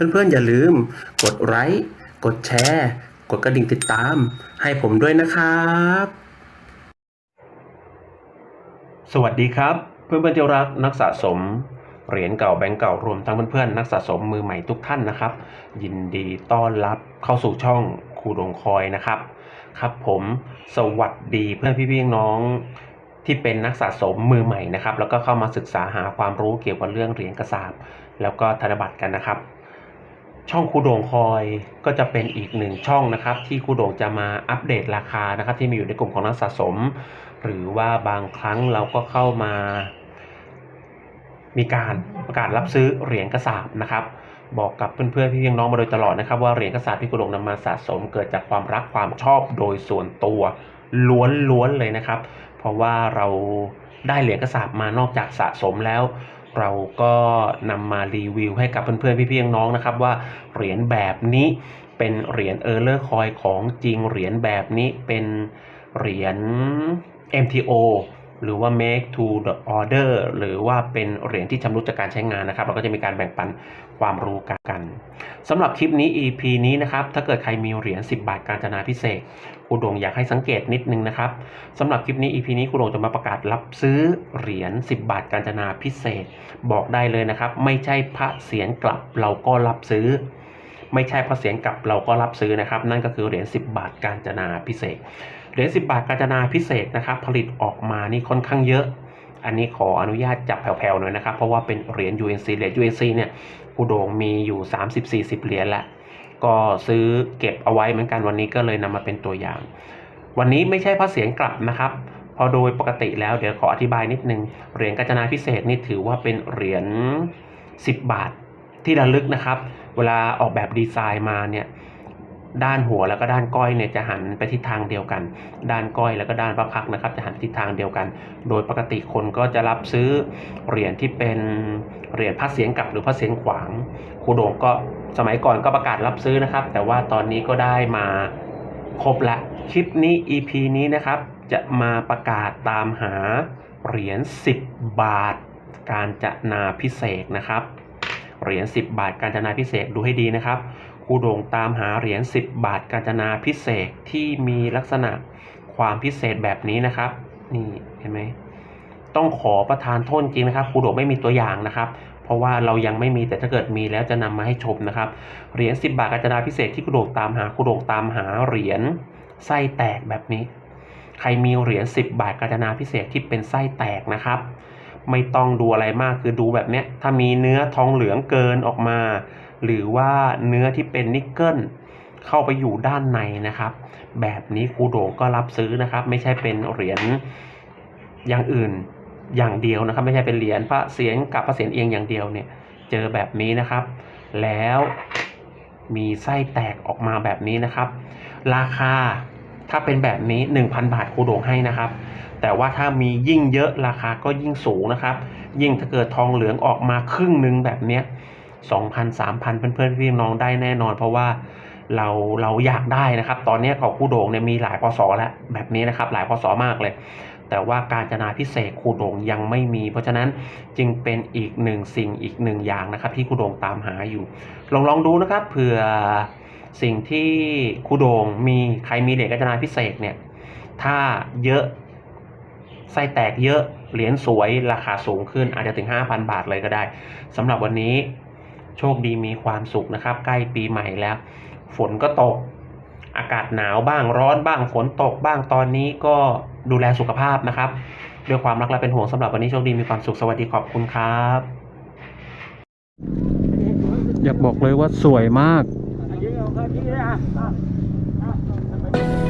เพื่อนๆ อย่าลืม กดไลค์กดแชร์ กดกระดิ่งติดตาม ให้ผมด้วยนะครับ สวัสดีครับ เพื่อนๆที่รักนักสะสมเหรียญเก่าแบงก์เก่ารวมทั้งเพื่อนๆนักสะสมมือใหม่ทุกท่านนะครับ ยินดีต้อนรับเข้าสู่ช่องครูดงคอยนะครับ ครับผมสวัสดีเพื่อนพี่ๆน้องที่เป็นนักสะสมมือใหม่นะครับ แล้วก็เข้ามาศึกษาหาความรู้เกี่ยวกับเรื่องเหรียญกระสาบแล้วก็ธนบัตรกันนะครับ ช่องคูโด่งคอยก็จะเป็นอีกหนึ่งช่องนะครับ ที่คูโด่งจะมาอัปเดตราคานะครับ ที่มีอยู่ในกลุ่มของนักสะสม หรือว่าบางครั้งเราก็เข้ามา มีการประกาศรับซื้อเหรียญกระสาบนะครับ บอกกับเพื่อนๆพี่น้องมาโดยตลอดนะครับ ว่าเหรียญกระสาบที่คูโด่งนำมาสะสม เกิดจากความรักความชอบโดยส่วนตัวล้วนๆเลยนะครับ เพราะว่าเราได้เหรียญกระสาบมานอกจากสะสมแล้ว เราก็นำมารีวิวให้กับเพื่อนๆ พี่ๆน้องๆนะครับ ว่าเหรียญแบบนี้เป็นเหรียญเออร์เลอร์คอยของจริงเหรียญแบบนี้เป็นเหรียญ MTO หรือว่า make to the order หรือว่าเป็นเหรียญที่ชำรุดจากการใช้งานนะครับ เราก็จะมีการแบ่งปันความรู้กันสำหรับคลิปนี้ EP นี้นะครับ ถ้าเกิดใครมีเหรียญ10 บาทการจนาพิเศษครูโดงอยากให้สังเกตนิดนึงนะครับสำหรับคลิปนี้ EP นี้ครูโดงจะมาประกาศรับซื้อเหรียญ10 บาทการจนาพิเศษ บอกได้เลยนะครับ ไม่ใช่พระเสียรกลับเราก็รับซื้อไม่ใช่พระเสียรกลับเราก็รับซื้อนะครับ นั่นก็คือเหรียญ10 บาทการจนาพิเศษ เหรียญ10 บาทกาญจนาพิเศษนะครับ ผลิตออกมานี่ค่อนข้างเยอะ อันนี้ขออนุญาตจับแผ่วๆหน่อยนะครับ เพราะว่าเป็นเหรียญ UNC เหรียญ UNC เนี่ยกูโด่งมีอยู่ 30-40 เหรียญแหละก็ซื้อเก็บเอาไว้เหมือนกันวันนี้ก็เลยนำมาเป็นตัวอย่าง วันนี้ไม่ใช่พระเสียรกลับนะครับเพอโดยปกติแล้วเดี๋ยวขออธิบายนิดนึงเหรียญกาญจนาพิเศษนี่ถือว่าเป็นเหรียญ10 บาทที่ระลึกนะครับ เวลาออกแบบดีไซน์มาเนี่ย ด้านหัวแล้วก็ด้านก้อยเนี่ยจะหันไปทิศทางเดียวกัน ด้านก้อยแล้วก็ด้านพระพักนะครับ จะหันไปทิศทางเดียวกัน โดยปกติคนก็จะรับซื้อเหรียญที่เป็นเหรียญพระเสียงกลับหรือพระเสียงขวางครูโดงก็สมัยก่อนก็ประกาศรับซื้อนะครับ แต่ว่าตอนนี้ก็ได้มาครบละคลิปนี้ EP นี้นะครับ จะมาประกาศตามหาเหรียญ10 บาท การจะนาพิเศษนะครับเหรียญ10 บาทการจนาพิเศษดูให้ดีนะครับ ครูโด่งตามหาเหรียญ10 บาทการจนาพิเศษที่มีลักษณะความพิเศษแบบนี้นะครับ นี่เห็นไหมต้องขอประทานโทษจริงนะครับครูโด่งไม่มีตัวอย่างนะครับ เพราะว่าเรายังไม่มีแต่ถ้าเกิดมีแล้วจะนำมาให้ชมนะครับเหรียญ10 บาทการจนาพิเศษที่ครูโด่งตามหาครูโด่งตามหาเหรียญไส้แตกแบบนี้ ใครมีเหรียญ10 บาทการจนาพิเศษที่เป็นไส้แตกนะครับ ไม่ต้องดูอะไรมากคือดูแบบเนี้ยถ้ามีเนื้อทองเหลืองเกินออกมา หรือว่าเนื้อที่เป็นนิกเกิลเข้าไปอยู่ด้านในนะครับ แบบนี้ครูโด่งก็รับซื้อนะครับ ไม่ใช่เป็นเหรียญอย่างอื่นอย่างเดียวนะครับ ไม่ใช่เป็นเหรียญพระเสียรกับพระเสียรเอียงอย่างเดียวเนี่ย เจอแบบนี้นะครับ แล้วมีไส้แตกออกมาแบบนี้นะครับ ราคาถ้าเป็นแบบนี้ 1,000 บาทครูโด่งให้นะครับ แต่ว่าถ้ามียิ่งเยอะราคาก็ยิ่งสูงนะครับ ยิ่งถ้าเกิดทองเหลืองออกมาครึ่งหนึ่งแบบเนี้ย สองพันสามพันเพื่อนๆพี่น้องได้แน่นอน เพราะว่าเราเราอยากได้นะครับ ตอนนี้ของคู่โด่งเนี่ยมีหลายพศแล้วแบบนี้นะครับ หลายพศมากเลย แต่ว่าการจนาพิเศษคู่โด่งยังไม่มี เพราะฉะนั้นจึงเป็นอีกหนึ่งสิ่งอีกหนึ่งอย่างนะครับ ที่คู่โด่งตามหาอยู่ ลองลองดูนะครับเผื่อสิ่งที่คู่โด่งมีใครมีเหรียญการจนาพิเศษเนี่ยถ้าเยอะไส้แตกเยอะเหรียญสวยราคาสูงขึ้นอาจจะถึง 5,000 บาทเลยก็ได้สำหรับวันนี้ โชคดีมีความสุขนะครับ ใกล้ปีใหม่แล้ว ฝนก็ตก อากาศหนาวบ้างร้อนบ้างฝนตกบ้างตอนนี้ก็ดูแลสุขภาพนะครับ ด้วยความรักและเป็นห่วงสำหรับวันนี้โชคดีมีความสุขสวัสดีขอบคุณครับ อยากบอกเลยว่าสวยมาก Open